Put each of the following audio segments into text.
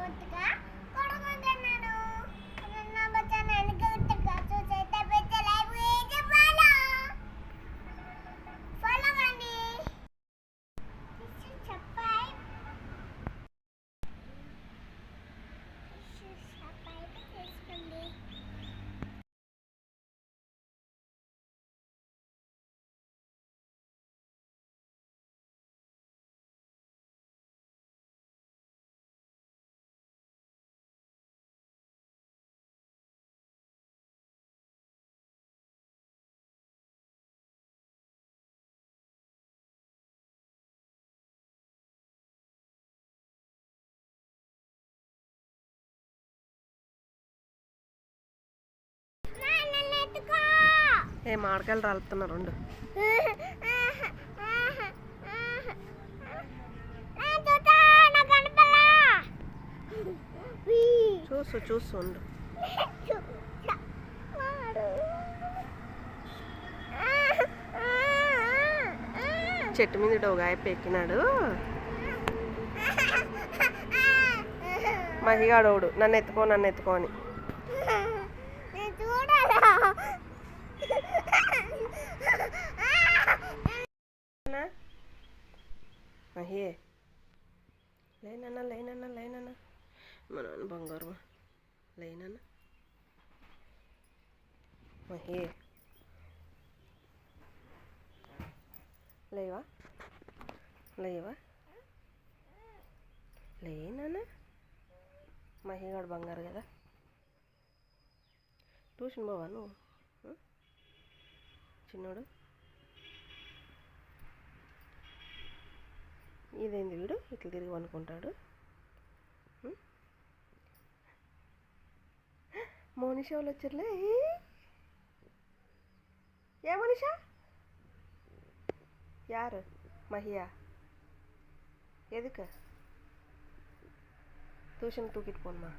కొట్టుగా కొడుకుంది ఏ మాడకాయలు రాలుతున్నారు రెండు. చూసు చూసు ఉండు. చెట్టు మీద డోగాయ పెక్కినాడు మహిగాడోడు నన్ను ఎత్తుకో నన్ను ఎత్తుకో అని. నా? మహి లేనన్నా లేనన్నా లేనన్నా. మనం బంగారు లేనన్నా. మహే లేవా? లేవా? లేనన్నా? మహిగాడు బంగారు కదా. ట్యూషన్ పోవా నువ్వు? చిన్నోడు? ఇదేంది వీడు ఇట్లా తిరిగి అనుకుంటాడు మోనిషా వాళ్ళు వచ్చారులే ఏ మనిషా யார் மஹியா எதுக்கு டியூஷன் தூக்கிட்டு போகணுமா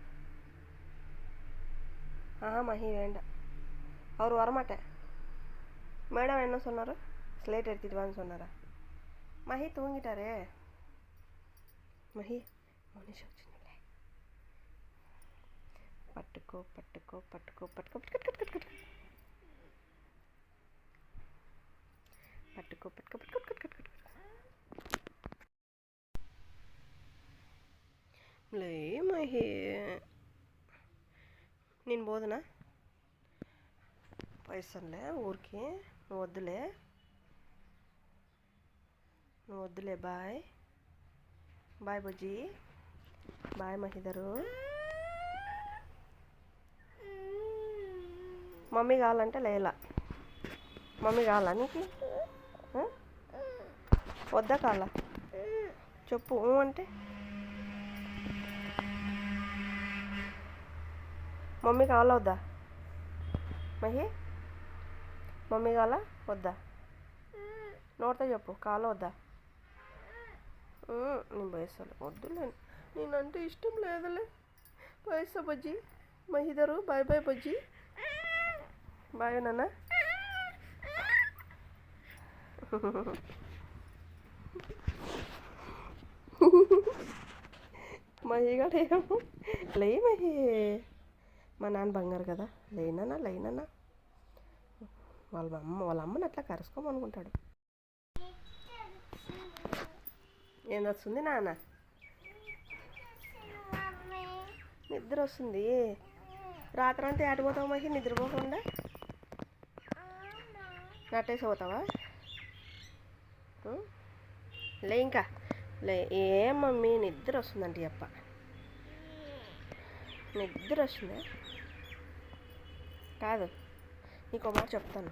ஆஹா மஹி வேண்டாம் அவர் வரமாட்டேன் மேடம் என்ன சொன்னார் ஸ்லேட் எடுத்துகிட்டு வான்னு சொன்னாரா மஹி தூங்கிட்டாரே మహి మౌనిష్ వచ్చిందిలే పట్టుకో పట్టుకో పట్టుకో పట్టుకో పట్టుకో పట్టుకో పట్టుకో పట్టుకో పట్టుకో లే మహి నేను పోదునా పైసలే ఊరికి నువ్వు వద్దులే నువ్వు వద్దులే బాయ్ బాయ్ బుజ్జి. బాయ్ మహిదరు. మమ్మీ కావాలంటే లేలా మమ్మీ కావాలా నీకు? వద్దా కావాలా? చెప్పు అంటే? మమ్మీ కావాలా వద్దా? మహి? మమ్మీ కావాలా? వద్దా? నోటితో చెప్పు కావాలా వద్దా? నేను పోయిస్తాను వద్దులే. నేనంటే ఇష్టం లేదులే. పోయిస్తా బజ్జి? మహిదరు బాయ్ బాయ్ బజ్జి. బాయ్ నాన్న. మహిగాడేమో లే మహి. మా నాన్న బంగారు కదా. లేనన్నా లేనన్నా వాళ్ళ అమ్మ వాళ్ళ అమ్మని అట్లా కరుసుకోమనుకుంటాడు. ఏం వస్తుంది నాన్న? నిద్ర వస్తుంది రాత్రి అంతా ఆడిపోతావు మహి నిద్రపోకుండా? నట్టేసి పోతావా? లే ఇంకా. లే ఏం మమ్మీ నిద్ర వస్తుందంటే చెప్ప. నిద్ర వస్తుందా కాదు. నీకు ఒక మాట చెప్తాను.